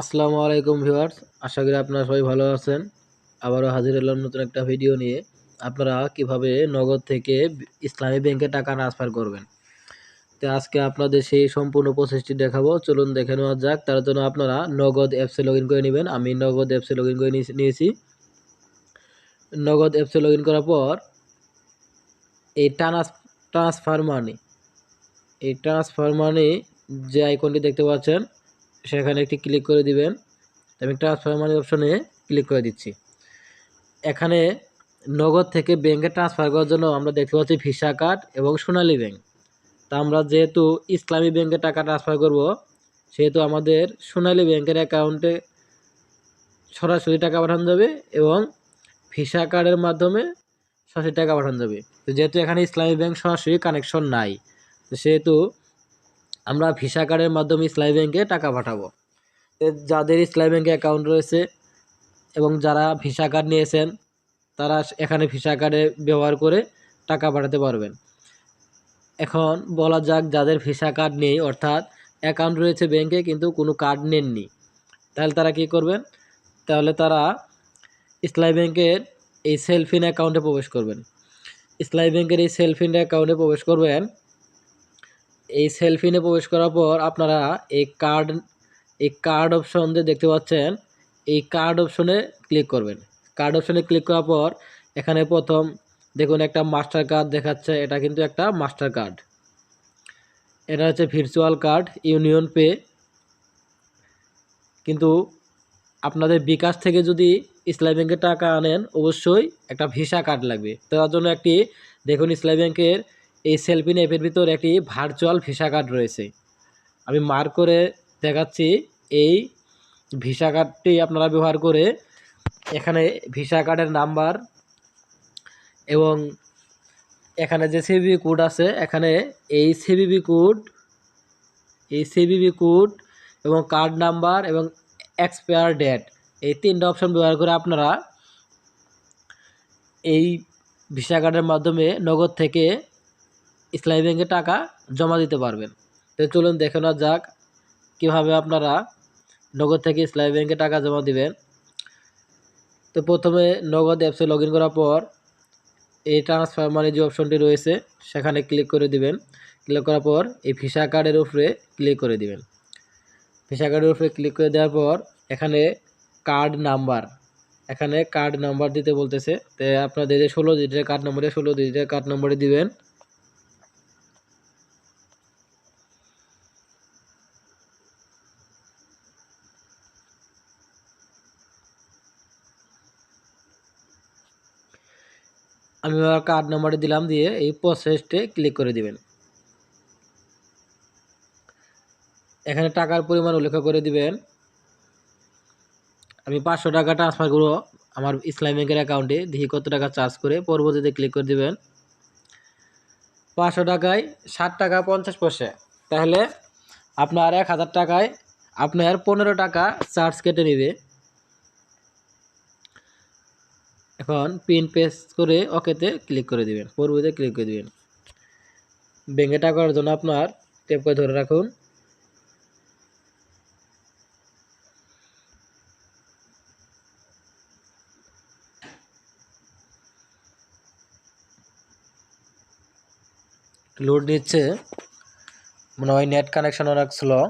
আসসালামু আলাইকুম ভিউয়ার্স, আশা করি আপনারা সবাই ভালো আছেন। আবারও হাজির হলাম নতুন একটা ভিডিও নিয়ে। আপনারা কীভাবে নগদ থেকে ইসলামী ব্যাংকে টাকা ট্রান্সফার করবেন? তো আজকে আপনাদের সেই সম্পূর্ণ প্রসেসটি দেখাবো। চলুন দেখে নেওয়া যাক, তার জন্য আপনারা নগদ অ্যাপসে লগ করে নেবেন। আমি নগদ অ্যাপসে লগ করে নিয়েছি নগদ অ্যাপসে লগ করার পর এই ট্রান্স ট্রান্সফার মানি এই ট্রান্সফার মানি যে আইকনটি দেখতে পাচ্ছেন সেখানে একটি ক্লিক করে দিবেন। আমি ট্রান্সফার অপশনে ক্লিক করে দিচ্ছি। এখানে নগদ থেকে ব্যাংকে ট্রান্সফার করার জন্য আমরা দেখতে পাচ্ছি ভিসা কার্ড এবং সোনালী ব্যাংক তা আমরা যেহেতু ইসলামী ব্যাংকে টাকা ট্রান্সফার করব, সেহেতু আমাদের সোনালী ব্যাংকের অ্যাকাউন্টে সরাসরি টাকা পাঠানো যাবে এবং ভিসা কার্ডের মাধ্যমে সরাসরি টাকা পাঠানো যাবে। তো যেহেতু এখানে ইসলামী ব্যাংক সরাসরি কানেকশন নাই সেহেতু আমরা ভিসা কার্ডের মাধ্যমে ইসলামী ব্যাংকে টাকা পাঠাবো। যাদের ইসলামী ব্যাংকে অ্যাকাউন্ট রয়েছে এবং যারা ভিসা কার্ড নিয়েছেন, তারা এখানে ভিসা কার্ডে ব্যবহার করে টাকা পাঠাতে পারবেন। এখন বলা যাক যাদের ভিসা কার্ড নেই, অর্থাৎ অ্যাকাউন্ট রয়েছে ব্যাংকে কিন্তু কোনো কার্ড নেননি। তাহলে তারা কি করবেন? তাহলে তারা ইসলামী ব্যাংকের এই সেলফিন অ্যাকাউন্টে প্রবেশ করবেন। ইসলামী ব্যাংকের এই সেলফিন অ্যাকাউন্টে প্রবেশ করবেন। এই সেলফিনে প্রবেশ করার পর আপনারা এই কার্ড এই কার্ড অপশন যে দেখতে পাচ্ছেন, এই কার্ড অপশনে ক্লিক করবেন। কার্ড অপশনে ক্লিক করার পর এখানে প্রথম দেখুন একটা মাস্টার কার্ড দেখাচ্ছে, এটা কিন্তু একটা মাস্টার কার্ড এটা হচ্ছে ভির্চুয়াল কার্ড ইউনিয়ন পে কিন্তু আপনাদের বিকাশ থেকে যদি ইসলামী ব্যাংকের টাকা আনেন, অবশ্যই একটা ভিসা কার্ড লাগবে। তার জন্য একটি দেখুন ইসলামী ব্যাংকের এই সেলফিন অ্যাপের ভিতর একটি ভার্চুয়াল ভিসা কার্ড রয়েছে। আমি মার্ক করে দেখাচ্ছি, এই ভিসা কার্ডটি আপনারা ব্যবহার করে এখানে ভিসা কার্ডের নাম্বার এবং এখানে যে সিবিবি কোড আছে, এখানে এই সিবিবি কোড এই সিবিবি কোড এবং কার্ড নাম্বার এবং এক্সপায়ার ডেট এই তিনটা অপশন ব্যবহার করে আপনারা এই ভিসা কার্ডের মাধ্যমে নগদ থেকে ইসলামী ব্যাংকে টাকা জমা দিতে পারবেন। তো চলুন দেখে নেওয়া যাক কীভাবে আপনারা নগদ থেকে ইসলামী ব্যাংকে টাকা জমা দিবেন। তো প্রথমে নগদ অ্যাপসে লগ ইন করার পর এই ট্রান্সফার মানি যে অপশনটি রয়েছে, সেখানে ক্লিক করে দিবেন। ক্লিক করার পর এই ভিসা কার্ডের উপরে ক্লিক করে দিবেন। ভিসা কার্ডের উপরে ক্লিক করে দেওয়ার পর এখানে কার্ড নাম্বার, এখানে কার্ড নাম্বার দিতে বলতেছে। তো আপনাদের ষোলো ডিজিটের কার্ড নম্বরে ষোলো ডিজিটের কার্ড নম্বরে দিবেন। আমি আমার কার্ড নাম্বারটি দিলাম দিয়ে এই প্রসেসটে ক্লিক করে দিবেন। এখানে টাকার পরিমাণ উল্লেখ করে দিবেন। আমি পাঁচশো টাকা ট্রান্সফার করব আমার ইসলাম ব্যাংকের অ্যাকাউন্টে দেখি কত টাকা চার্জ করে, পরবর্তীতে ক্লিক করে দিবেন। পাঁচশো টাকায় ষাট টাকা পঞ্চাশ পয়সা। তাহলে আপনার এক হাজার টাকায় আপনার পনেরো টাকা চার্জ কেটে নেবে। এখন পিন পেস করে ওকেতে ক্লিক করে দিবেন পূর্বতে ক্লিক করে দিবেন। ব্যাঙ্কে টাকা করার জন্য আপনার টেপ করে ধরে রাখুন। লোড নিচ্ছে, মনে হয় নেট কানেকশন অনেক স্লো